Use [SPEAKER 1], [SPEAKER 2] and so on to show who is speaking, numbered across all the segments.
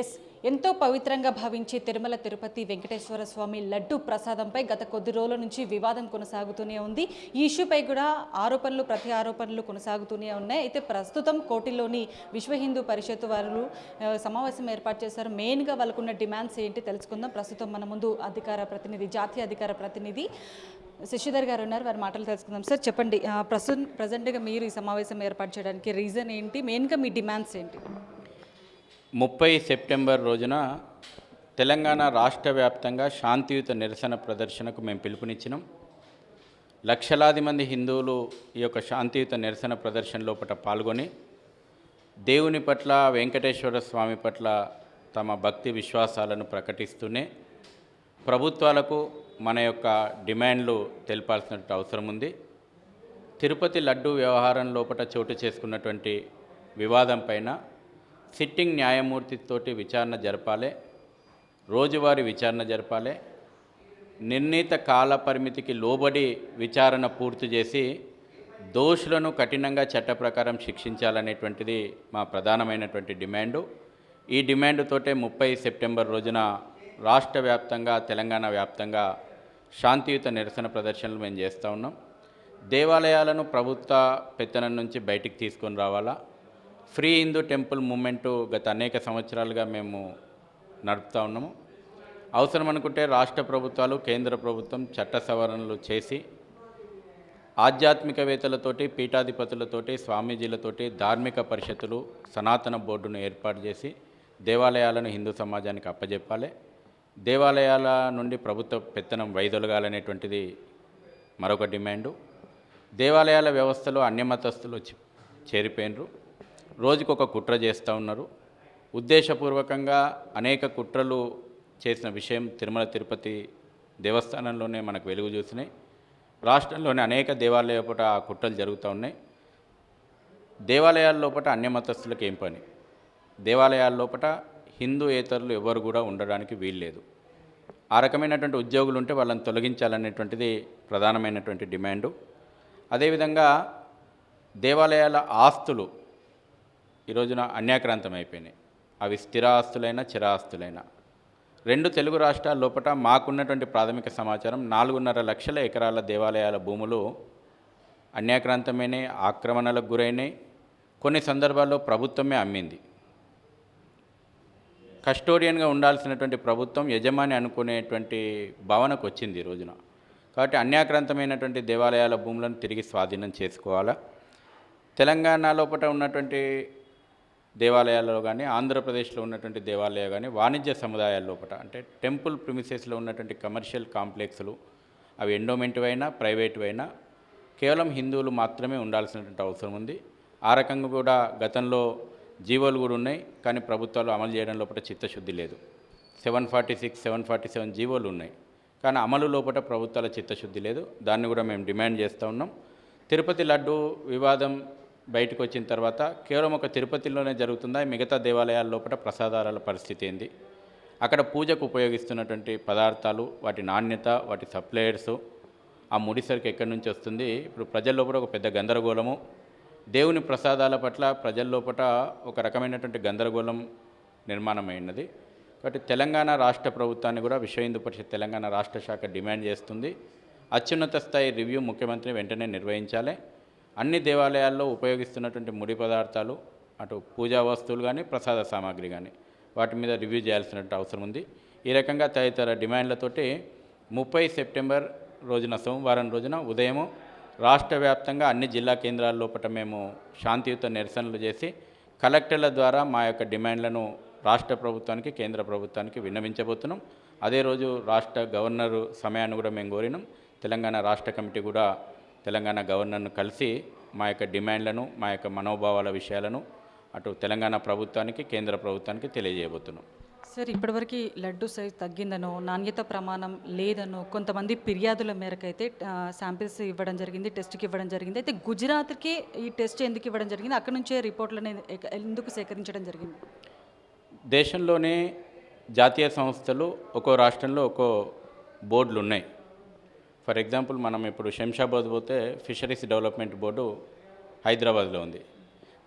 [SPEAKER 1] Yes ఎంతో పవిత్రంగా భావించే తిరుమల తిరుపతి వెంకటేశ్వర స్వామి లడ్డు ప్రసాదంపై గత కొద్ది రోజుల నుంచి వివాదం కొనసాగుతూనే ఉంది. ఈ ఇష్యూపై కూడా ఆరోపణలు ప్రతి ఆరోపణలు కొనసాగుతూనే ఉన్నాయి. అయితే ప్రస్తుతం కోటిలోని విశ్వ హిందూ పరిషత్ వారు సమావేశం ఏర్పాటు చేశారు. మెయిన్గా వాళ్ళకున్న డిమాండ్స్ ఏంటి తెలుసుకుందాం. ప్రస్తుతం మన ముందు అధికార ప్రతినిధి జాతీయ అధికార ప్రతినిధి శశిధర్ గారు ఉన్నారు. వారి మాటలు తెలుసుకుందాం. సార్ చెప్పండి. ప్రస్తుతం ప్రజెంట్గా మీరు ఈ సమావేశం ఏర్పాటు చేయడానికి రీజన్ ఏంటి? మెయిన్గా మీ డిమాండ్స్ ఏంటి?
[SPEAKER 2] ముప్పై సెప్టెంబర్ రోజున తెలంగాణ రాష్ట్ర వ్యాప్తంగా శాంతియుత నిరసన ప్రదర్శనకు మేము పిలుపునిచ్చినాం. లక్షలాది మంది హిందువులు ఈ యొక్క శాంతియుత నిరసన ప్రదర్శన లోపల పాల్గొని దేవుని పట్ల వెంకటేశ్వర స్వామి పట్ల తమ భక్తి విశ్వాసాలను ప్రకటిస్తూనే ప్రభుత్వాలకు మన యొక్క డిమాండ్లు తెలిపాల్సిన అవసరం ఉంది. తిరుపతి లడ్డు వ్యవహారం లోపల చోటు చేసుకున్నటువంటి వివాదం పైన సిట్టింగ్ న్యాయమూర్తితోటి విచారణ జరపాలి రోజువారీ విచారణ జరపాలి నిర్ణీత కాల పరిమితికి లోబడి విచారణ పూర్తి చేసి దోషులను కఠినంగా చట్ట ప్రకారం శిక్షించాలనేటువంటిది మా ప్రధానమైనటువంటి డిమాండు. ఈ డిమాండ్తోటే ముప్పై సెప్టెంబర్ రోజున రాష్ట్ర వ్యాప్తంగా తెలంగాణ వ్యాప్తంగా శాంతియుత నిరసన ప్రదర్శనలు మేము చేస్తూ ఉన్నాం. దేవాలయాలను ప్రభుత్వ పెత్తనం నుంచి బయటికి తీసుకొని రావాలా? ఫ్రీ హిందూ టెంపుల్ మూమెంటు గత అనేక సంవత్సరాలుగా మేము నడుపుతూ ఉన్నాము. అవసరం అనుకుంటే రాష్ట్ర ప్రభుత్వాలు కేంద్ర ప్రభుత్వం చట్ట సవరణలు చేసి ఆధ్యాత్మికవేత్తలతోటి పీఠాధిపతులతోటి స్వామీజీలతోటి ధార్మిక పరిషత్తులు సనాతన బోర్డును ఏర్పాటు చేసి దేవాలయాలను హిందూ సమాజానికి అప్పజెప్పాలి. దేవాలయాల నుండి ప్రభుత్వ పెత్తనం వైదొలగాలనేటువంటిది మరొక డిమాండు. దేవాలయాల వ్యవస్థలో అన్యమతస్తులు చేరిపోయినరు. రోజుకొక కుట్ర చేస్తూ ఉన్నారు. ఉద్దేశపూర్వకంగా అనేక కుట్రలు చేసిన విషయం తిరుమల తిరుపతి దేవస్థానంలోనే మనకు వెలుగు చూసినాయి. రాష్ట్రంలోని అనేక దేవాలయాల పూట ఆ కుట్రలు జరుగుతూ ఉన్నాయి. దేవాలయాల లోపల అన్యమతస్తులకు ఏం పని? దేవాలయాల లోపల హిందూ ఎవరు కూడా ఉండడానికి వీల్లేదు ఆ రకమైనటువంటి ఉద్యోగులు ఉంటే వాళ్ళని తొలగించాలనేటువంటిది ప్రధానమైనటువంటి డిమాండు. అదేవిధంగా దేవాలయాల ఆస్తులు ఈ రోజున అన్యాక్రాంతం అయిపోయినాయి. అవి స్థిరాస్తులైన ఆస్తులైనా ఆస్తులైనా రెండు తెలుగు రాష్ట్రాల లోపల మాకున్నటువంటి ప్రాథమిక సమాచారం నాలుగున్నర లక్షల ఎకరాల దేవాలయాల భూములు అన్యాక్రాంతమైనవి ఆక్రమణలకు గురైనాయి. కొన్ని సందర్భాల్లో ప్రభుత్వమే అమ్మింది. కస్టోడియన్గా ఉండాల్సినటువంటి ప్రభుత్వం యజమాని అనుకునేటువంటి భావనకు వచ్చింది ఈ రోజున. కాబట్టి అన్యాక్రాంతమైనటువంటి దేవాలయాల భూములను తిరిగి స్వాధీనం చేసుకోవాలా? తెలంగాణ లోపల ఉన్నటువంటి దేవాలయాల్లో కానీ ఆంధ్రప్రదేశ్లో ఉన్నటువంటి దేవాలయాలు కానీ వాణిజ్య సముదాయాల లోపల అంటే టెంపుల్ ప్రిమిసెస్లో ఉన్నటువంటి కమర్షియల్ కాంప్లెక్స్లు అవి ఎండోమెంట్ అయినా ప్రైవేట్ అయినా కేవలం హిందువులు మాత్రమే ఉండాల్సినటువంటి అవసరం ఉంది. ఆ రకంగా కూడా గతంలో జీవోలు కూడా ఉన్నాయి కానీ ప్రభుత్వాలు అమలు చేయడం లోపల చిత్తశుద్ధి లేదు. Seven forty six seven forty seven జీవోలు ఉన్నాయి. కానీ అమలు లోపల ప్రభుత్వాల చిత్తశుద్ధి లేదు. దాన్ని కూడా మేము డిమాండ్ చేస్తూ ఉన్నాం. తిరుపతి లడ్డు వివాదం బయటకు వచ్చిన తర్వాత కేవలం ఒక తిరుపతిలోనే జరుగుతుందా? మిగతా దేవాలయాల లోపల ప్రసాదాల పరిస్థితి ఏంది? అక్కడ పూజకు ఉపయోగిస్తున్నటువంటి పదార్థాలు వాటి నాణ్యత వాటి సప్లయర్స్ ఆ ముడిసరికి ఎక్కడి నుంచి వస్తుంది? ఇప్పుడు ప్రజల లోపల ఒక పెద్ద గందరగోళము. దేవుని ప్రసాదాల పట్ల ప్రజల లోపల ఒక రకమైనటువంటి గందరగోళం నిర్మాణమైనది కాబట్టి తెలంగాణ రాష్ట్ర ప్రభుత్వాన్ని కూడా విశ్వ హిందూ పరిషత్ తెలంగాణ రాష్ట్ర శాఖ డిమాండ్ చేస్తుంది. అత్యున్నత స్థాయి రివ్యూ ముఖ్యమంత్రి వెంటనే నిర్వహించాలి. అన్ని దేవాలయాల్లో ఉపయోగిస్తున్నటువంటి ముడి పదార్థాలు అటు పూజా వస్తువులు కానీ ప్రసాద సామాగ్రి కానీ వాటి మీద రివ్యూ చేయాల్సినటువంటి అవసరం ఉంది. ఈ రకంగా తదితర డిమాండ్లతోటి ముప్పై సెప్టెంబర్ రోజున సోమవారం రోజున ఉదయం రాష్ట్ర వ్యాప్తంగా అన్ని జిల్లా కేంద్రాల లోపల మేము శాంతియుత నిరసనలు చేసి కలెక్టర్ల ద్వారా మా యొక్క డిమాండ్లను రాష్ట్ర ప్రభుత్వానికి కేంద్ర ప్రభుత్వానికి విన్నవించబోతున్నాం. అదే రోజు రాష్ట్ర గవర్నరు సమయాన్ని కూడా మేము కోరినాం. తెలంగాణ రాష్ట్ర కమిటీ కూడా తెలంగాణ గవర్నర్ను కలిసి మా యొక్క డిమాండ్లను మా యొక్క మనోభావాల విషయాలను అటు తెలంగాణ ప్రభుత్వానికి కేంద్ర ప్రభుత్వానికి తెలియజేయబోతున్నాం.
[SPEAKER 1] సార్ ఇప్పటివరకు లడ్డు సైజ్ తగ్గిందనో నాణ్యత ప్రమాణం లేదనో కొంతమంది ఫిర్యాదుల మేరకు అయితే శాంపిల్స్ ఇవ్వడం జరిగింది టెస్ట్కి ఇవ్వడం జరిగింది. అయితే గుజరాత్కి ఈ టెస్ట్ ఎందుకు ఇవ్వడం జరిగింది? అక్కడ నుంచే రిపోర్ట్లను ఎందుకు సేకరించడం జరిగింది?
[SPEAKER 2] దేశంలోనే జాతీయ సంస్థలు ఒక్కో రాష్ట్రంలో ఒక్కో బోర్డులు ఉన్నాయి ఫర్ ఎగ్జాంపుల్ మనం ఇప్పుడు శంషాబాద్ పోతే ఫిషరీస్ డెవలప్మెంట్ బోర్డు హైదరాబాద్లో ఉంది.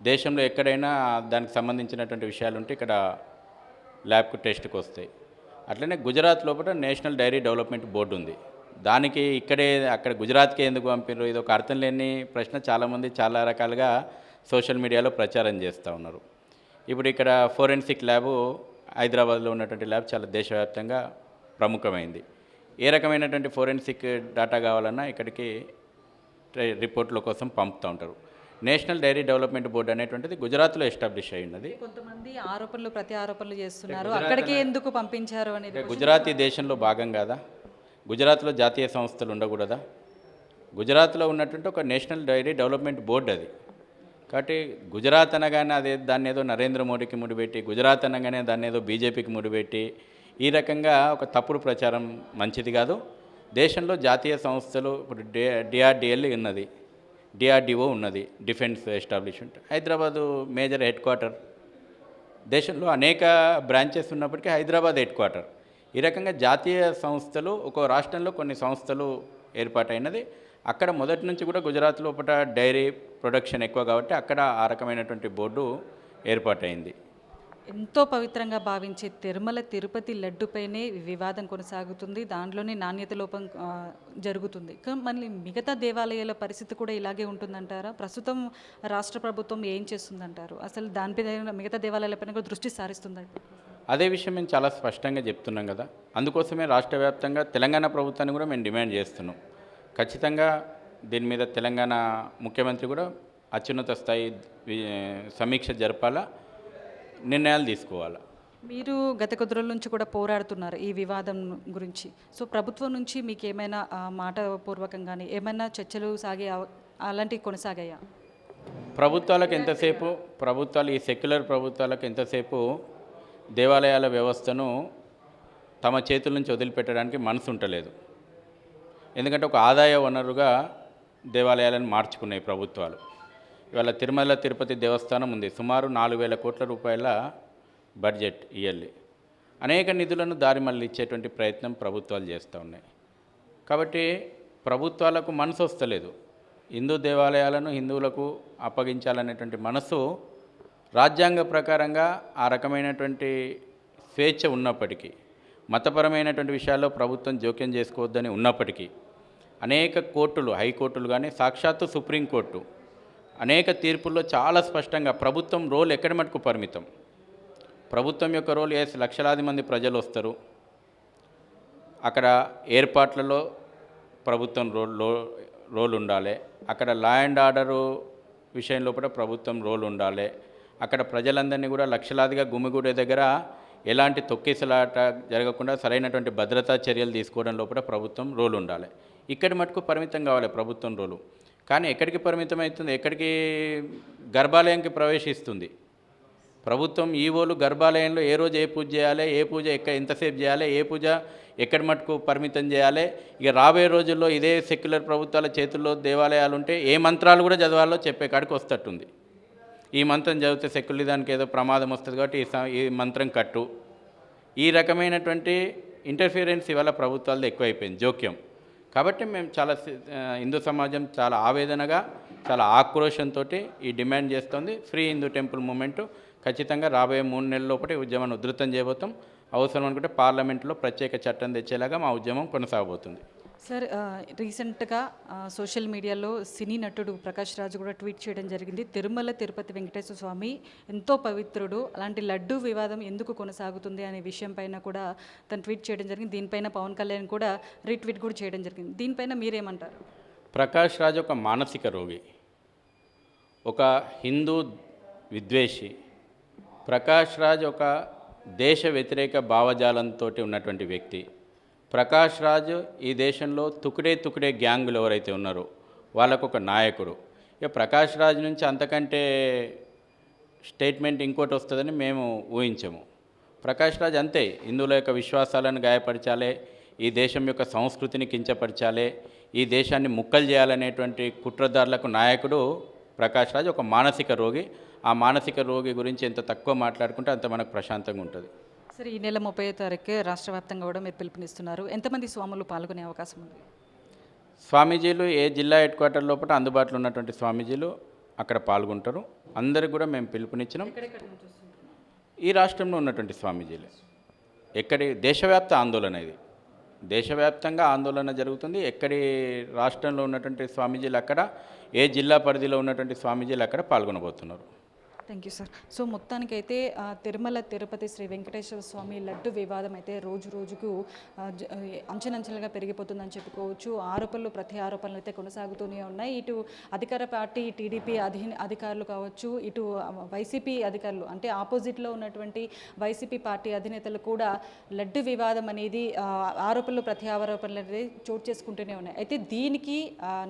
[SPEAKER 2] దేశంలో ఎక్కడైనా దానికి సంబంధించినటువంటి విషయాలు ఉంటే ఇక్కడ ల్యాబ్కు టెస్ట్కి వస్తాయి. అట్లనే గుజరాత్ లోపల నేషనల్ డైరీ డెవలప్మెంట్ బోర్డు ఉంది. దానికి ఇక్కడే అక్కడ గుజరాత్కే ఎందుకు పంపారు ఇది ఒక అర్థం లేని ప్రశ్న చాలామంది చాలా రకాలుగా సోషల్ మీడియాలో ప్రచారం చేస్తూ ఉన్నారు. ఇప్పుడు ఇక్కడ ఫోరెన్సిక్ ల్యాబు హైదరాబాద్లో ఉన్నటువంటి ల్యాబ్ చాలా దేశవ్యాప్తంగా ప్రముఖమైంది. ఏ రకమైనటువంటి ఫోరెన్సిక్ డేటా కావాలన్నా ఇక్కడికి రిపోర్ట్ల కోసం పంపుతూ ఉంటారు. నేషనల్ డైరీ డెవలప్మెంట్ బోర్డు అనేటువంటిది గుజరాత్లో ఎస్టాబ్లిష్ అయి ఉన్నది.
[SPEAKER 1] కొంతమంది ఆరోపణలు ప్రతి ఆరోపణలు చేస్తున్నారు. అక్కడికే ఎందుకు పంపించారు అనేది
[SPEAKER 2] గుజరాత్ ఈ దేశంలో భాగం కాదా? గుజరాత్లో జాతీయ సంస్థలు ఉండకూడదా? గుజరాత్లో ఉన్నటువంటి ఒక నేషనల్ డైరీ డెవలప్మెంట్ బోర్డు అది. కాబట్టి గుజరాత్ అనగానే అదే దాన్ని ఏదో నరేంద్ర మోడీకి ముడిపెట్టి గుజరాత్ అనగానే దాన్ని ఏదో బీజేపీకి ముడిపెట్టి ఈ రకంగా ఒక తప్పుడు ప్రచారం మంచిది కాదు. దేశంలో జాతీయ సంస్థలు ఇప్పుడు డి డిఆర్డిఎల్ ఉన్నది. డిఆర్డిఓ ఉన్నది defence establishment. Hyderabad major head quarter. దేశంలో అనేక బ్రాంచెస్ ఉన్నప్పటికీ హైదరాబాద్ హెడ్ క్వార్టర్. ఈ రకంగా జాతీయ సంస్థలు ఒక్కో రాష్ట్రంలో కొన్ని సంస్థలు ఏర్పాటైనది. అక్కడ మొదటి నుంచి కూడా గుజరాత్ లోపల డైరీ ప్రొడక్షన్ ఎక్కువ కాబట్టి అక్కడ ఆ రకమైనటువంటి బోర్డు ఏర్పాటైంది.
[SPEAKER 1] ఎంతో పవిత్రంగా భావించే తిరుమల తిరుపతి లడ్డుపైనే వివాదం కొనసాగుతుంది. దాంట్లోనే నాణ్యత లోపం జరుగుతుంది. మళ్ళీ మిగతా దేవాలయాల పరిస్థితి కూడా ఇలాగే ఉంటుందంటారా? ప్రస్తుతం రాష్ట్ర ప్రభుత్వం ఏం చేస్తుందంటారు? అసలు దానిపైన మిగతా దేవాలయాలపైన కూడా దృష్టి సారిస్తుందంట
[SPEAKER 2] అదే విషయం మేము చాలా స్పష్టంగా చెప్తున్నాం కదా. అందుకోసమే రాష్ట్ర వ్యాప్తంగా తెలంగాణ ప్రభుత్వాన్ని కూడా మేము డిమాండ్ చేస్తున్నాం. ఖచ్చితంగా దీని మీద తెలంగాణ ముఖ్యమంత్రి కూడా అత్యున్నత స్థాయి సమీక్ష జరపాలా. నిర్ణయాలు తీసుకోవాలా?
[SPEAKER 1] మీరు గత కొద్ది రోజుల నుంచి కూడా పోరాడుతున్నారు ఈ వివాదం గురించి. సో ప్రభుత్వం నుంచి మీకు ఏమైనా మాట పూర్వకంగానే ఏమైనా చర్చలు సాగే అలాంటివి కొనసాగాయా?
[SPEAKER 2] ప్రభుత్వాలకు ఎంతసేపు ప్రభుత్వాలు ఈ సెక్యులర్ ప్రభుత్వాలకు ఎంతసేపు దేవాలయాల వ్యవస్థను తమ చేతుల నుంచి వదిలిపెట్టడానికి మనసు ఉంటలేదు. ఎందుకంటే ఒక ఆదాయ వనరుగా దేవాలయాలను మార్చుకున్నాయి ప్రభుత్వాలు. ఇవాళ తిరుమల తిరుపతి దేవస్థానం ఉంది. సుమారు నాలుగు వేల కోట్ల రూపాయల బడ్జెట్ ఇయర్లీ. అనేక నిధులను దారి మళ్ళీ ఇచ్చేటువంటి ప్రయత్నం ప్రభుత్వాలు చేస్తూ ఉన్నాయి. కాబట్టి ప్రభుత్వాలకు మనసు వస్తలేదు. హిందూ దేవాలయాలను హిందువులకు అప్పగించాలనేటువంటి మనసు రాజ్యాంగ ప్రకారంగా ఆ రకమైనటువంటి స్వేచ్ఛ ఉన్నప్పటికీ మతపరమైనటువంటి విషయాల్లో ప్రభుత్వం జోక్యం చేసుకోవద్దని ఉన్నప్పటికీ అనేక కోర్టులు హైకోర్టులు కానీ సాక్షాత్తు సుప్రీంకోర్టు అనేక తీర్పుల్లో చాలా స్పష్టంగా ప్రభుత్వం రోల్ ఎక్కడి మటుకు పరిమితం? ప్రభుత్వం యొక్క రోల్ ఎస్ లక్షలాది మంది ప్రజలు వస్తారు? అక్కడ ఏర్పాట్లలో ప్రభుత్వం రోల్ రోల్ ఉండాలి. అక్కడ లా అండ్ ఆర్డరు విషయంలో కూడా ప్రభుత్వం రోల్ ఉండాలి. అక్కడ ప్రజలందరినీ కూడా లక్షలాదిగా గుమిగూడే దగ్గర ఎలాంటి తొక్కిసలాట జరగకుండా సరైనటువంటి భద్రతా చర్యలు తీసుకోవడం లోపల ప్రభుత్వం రోల్ ఉండాలి. ఇక్కడి మటుకు పరిమితం కావాలి ప్రభుత్వం రోలు. కానీ ఎక్కడికి పరిమితం అవుతుంది ఎక్కడికి గర్భాలయంకి ప్రవేశిస్తుంది? ప్రభుత్వం ఈవోలు గర్భాలయంలో ఏ రోజు ఏ పూజ చేయాలి? ఏ పూజ ఎక్క ఎంతసేపు చేయాలి? ఏ పూజ ఎక్కడి మటుకు పరిమితం చేయాలి? ఇక రాబోయే రోజుల్లో ఇదే సెక్యులర్ ప్రభుత్వాల చేతుల్లో దేవాలయాలు ఉంటే ఏ మంత్రాలు కూడా చదవాలో చెప్పే కాడికి వస్తట్టుంది. ఈ మంత్రం చదివితే సెక్యులరిజానికి ఏదో ప్రమాదం వస్తుంది కాబట్టి ఈ స- ఈ మంత్రం కట్టు. ఈ రకమైనటువంటి ఇంటర్ఫీరెన్స్ ఇవాళ ప్రభుత్వాలది ఎక్కువైపోయింది. జోక్యం. కాబట్టి మేము చాలా హిందూ సమాజం చాలా ఆవేదనగా చాలా ఆక్రోషంతో ఈ డిమాండ్ చేస్తోంది. ఫ్రీ హిందూ టెంపుల్ మూమెంట్ ఖచ్చితంగా రాబోయే మూడు నెలల లోపల ఈ ఉద్యమాన్ని ఉధృతం చేయబోతాం. అవసరం అనుకుంటే పార్లమెంట్లో ప్రత్యేక చట్టం తెచ్చేలాగా మా ఉద్యమం కొనసాగబోతుంది.
[SPEAKER 1] సార్ రీసెంట్గా సోషల్ మీడియాలో సినీ నటుడు ప్రకాష్ రాజు కూడా ట్వీట్ చేయడం జరిగింది. తిరుమల తిరుపతి వెంకటేశ్వర స్వామి ఎంతో పవిత్రుడు. అలాంటి లడ్డు వివాదం ఎందుకు కొనసాగుతుంది అనే విషయం పైన కూడా తను ట్వీట్ చేయడం జరిగింది. దీనిపైన పవన్ కళ్యాణ్ కూడా రీట్వీట్ కూడా చేయడం జరిగింది. దీనిపైన మీరేమంటారు?
[SPEAKER 2] ప్రకాష్ రాజ్ ఒక మానసిక రోగి. ఒక హిందూ విద్వేషి. ప్రకాష్ రాజ్ ఒక దేశ వ్యతిరేక భావజాలంతో ఉన్నటువంటి వ్యక్తి. ప్రకాష్ రాజ్ ఈ దేశంలో తుకుడే తుకుడే గ్యాంగులు ఎవరైతే ఉన్నారో వాళ్ళకు ఒక నాయకుడు. ఇక ప్రకాష్ రాజ్ నుంచి అంతకంటే స్టేట్మెంట్ ఇంకోటి వస్తుందని మేము ఊహించము. ప్రకాష్ రాజ్ అంతే హిందువుల యొక్క విశ్వాసాలను గాయపరచాలి ఈ దేశం యొక్క సంస్కృతిని కించపరచాలి ఈ దేశాన్ని ముక్కలు చేయాలనేటువంటి కుట్రదారులకు నాయకుడు ప్రకాష్ రాజ్ ఒక మానసిక రోగి. ఆ మానసిక రోగి గురించి ఎంత తక్కువ మాట్లాడుకుంటే అంత మనకు ప్రశాంతంగా ఉంటుంది.
[SPEAKER 1] సరే ఈ నెల ముప్పై తారీఖు రాష్ట్ర వ్యాప్తంగా కూడా మీరు పిలుపునిస్తున్నారు. ఎంతమంది స్వాములు పాల్గొనే అవకాశం ఉంది?
[SPEAKER 2] స్వామీజీలు ఏ జిల్లా హెడ్ క్వార్టర్ లోపల అందుబాటులో ఉన్నటువంటి స్వామీజీలు అక్కడ పాల్గొంటారు. అందరికి కూడా మేము పిలుపునిచ్చినాం. ఈ రాష్ట్రంలో ఉన్నటువంటి స్వామీజీలే. ఎక్కడి దేశవ్యాప్త ఆందోళన ఇది. దేశవ్యాప్తంగా ఆందోళన జరుగుతుంది. ఎక్కడి రాష్ట్రంలో ఉన్నటువంటి స్వామీజీలు అక్కడ ఏ జిల్లా పరిధిలో ఉన్నటువంటి స్వామీజీలు అక్కడ పాల్గొనబోతున్నారు.
[SPEAKER 1] థ్యాంక్ యూ సార్ సో మొత్తానికైతే తిరుమల తిరుపతి శ్రీ వెంకటేశ్వర స్వామి లడ్డు వివాదం అయితే రోజు రోజుకు ఆ, అంచెలంచెలుగా పెరిగిపోతుందని చెప్పుకోవచ్చు. ఆరోపణలు ప్రతి ఆరోపణలు అయితే కొనసాగుతూనే ఉన్నాయి. ఇటు అధికార పార్టీ టీడీపీ అధి అధికారులు కావచ్చు ఇటు వైసీపీ అధికారులు అంటే ఆపోజిట్లో ఉన్నటువంటి వైసీపీ పార్టీ అధినేతలు కూడా లడ్డు వివాదం అనేది ఆరోపణలు ప్రతి ఆరోపణలు అనేది చోటు చేసుకుంటూనే ఉన్నాయి. అయితే దీనికి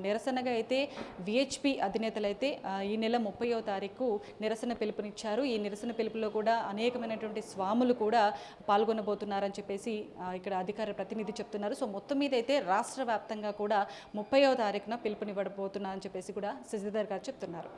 [SPEAKER 1] నిరసనగా అయితే విహెచ్పి అధినేతలు అయితే ఈ నెల ముప్పయో తారీఖు నిరసన నిరసన పిలుపునిచ్చారు. ఈ నిరసన పిలుపులో కూడా అనేకమైనటువంటి స్వాములు కూడా పాల్గొనబోతున్నారని చెప్పేసి ఇక్కడ అధికార ప్రతినిధి చెప్తున్నారు. సో మొత్తం మీద అయితే రాష్ట్ర వ్యాప్తంగా కూడా ముప్పయో తారీఖున పిలుపునివ్వబోతున్నారని చెప్పేసి కూడా శశిధర్ గారు చెప్తున్నారు.